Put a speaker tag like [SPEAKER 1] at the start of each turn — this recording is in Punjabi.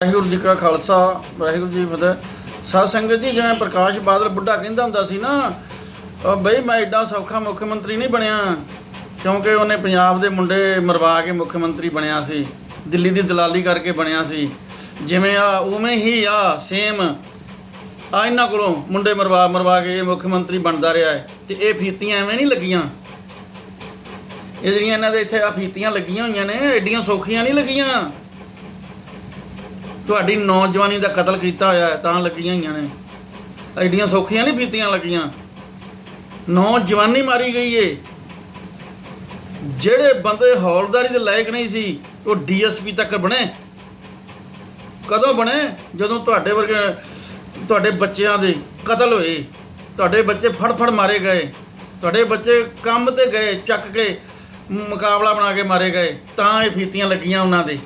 [SPEAKER 1] ਵਾਹਿਗੁਰੂ ਜੀ ਕਾ ਖਾਲਸਾ, ਵਾਹਿਗੁਰੂ ਜੀ ਫਤਿਹ। ਸਾਧ ਸੰਗਤ ਜੀ, ਜਿਵੇਂ ਪ੍ਰਕਾਸ਼ ਬਾਦਲ ਬੁੱਢਾ ਕਹਿੰਦਾ ਹੁੰਦਾ ਸੀ ਨਾ ਅਹ ਬਈ ਮੈਂ ਐਡਾ ਸੌਖਾ ਮੁੱਖ ਮੰਤਰੀ ਨਹੀਂ ਬਣਿਆ, ਕਿਉਂਕਿ ਉਹਨੇ ਪੰਜਾਬ ਦੇ ਮੁੰਡੇ ਮਰਵਾ ਕੇ ਮੁੱਖ ਮੰਤਰੀ ਬਣਿਆ ਸੀ, ਦਿੱਲੀ ਦੀ ਦਲਾਲੀ ਕਰਕੇ ਬਣਿਆ ਸੀ। ਜਿਵੇਂ ਆ, ਉਵੇਂ ਹੀ ਆ ਸੇਮ ਆ ਇਹਨਾਂ ਕੋਲੋਂ ਮੁੰਡੇ ਮਰਵਾ ਮਰਵਾ ਕੇ ਮੁੱਖ ਮੰਤਰੀ ਬਣਦਾ ਰਿਹਾ ਹੈ, ਤੇ ਇਹ ਫੀਤੀਆਂ ਐਵੇਂ ਨਹੀਂ ਲੱਗੀਆਂ। ਇਹ ਜਿਹੜੀਆਂ ਇਹਨਾਂ ਦੇ ਇੱਥੇ ਆ ਫੀਤੀਆਂ ਲੱਗੀਆਂ ਹੋਈਆਂ ਨੇ, ਐਡੀਆਂ ਸੌਖੀਆਂ ਨਹੀਂ ਲੱਗੀਆਂ। ਤੁਹਾਡੀ ਨੌਜਵਾਨੀ ਦਾ ਕਤਲ ਕੀਤਾ ਹੋਇਆ ਹੈ, ਤਾਂ ਲੱਗੀਆਂ ਹੋਈਆਂ ਨੇ। ਐਡੀਆਂ ਸੌਖੀਆਂ ਨਹੀਂ ਫੀਤੀਆਂ ਲੱਗੀਆਂ। ਨੌਜਵਾਨੀ ਮਾਰੀ ਗਈ ਏ। ਜਿਹੜੇ ਬੰਦੇ ਹੌਲਦਾਰੀ ਦੇ ਲਾਇਕ ਨਹੀਂ ਸੀ, ਉਹ ਡੀਐਸਪੀ ਤੱਕ ਬਣੇ। ਕਦੋਂ ਬਣੇ? ਜਦੋਂ ਤੁਹਾਡੇ ਵਰਗੇ, ਤੁਹਾਡੇ ਬੱਚਿਆਂ ਦੇ ਕਤਲ ਹੋਏ। ਤੁਹਾਡੇ ਬੱਚੇ ਫੜ ਫੜ ਮਾਰੇ ਗਏ। ਤੁਹਾਡੇ ਬੱਚੇ ਕੰਮ ਤੇ ਗਏ, ਚੱਕ ਕੇ ਮੁਕਾਬਲਾ ਬਣਾ ਕੇ ਮਾਰੇ ਗਏ। ਤਾਂ ਇਹ ਫੀਤੀਆਂ ਲੱਗੀਆਂ ਉਹਨਾਂ ਦੇ।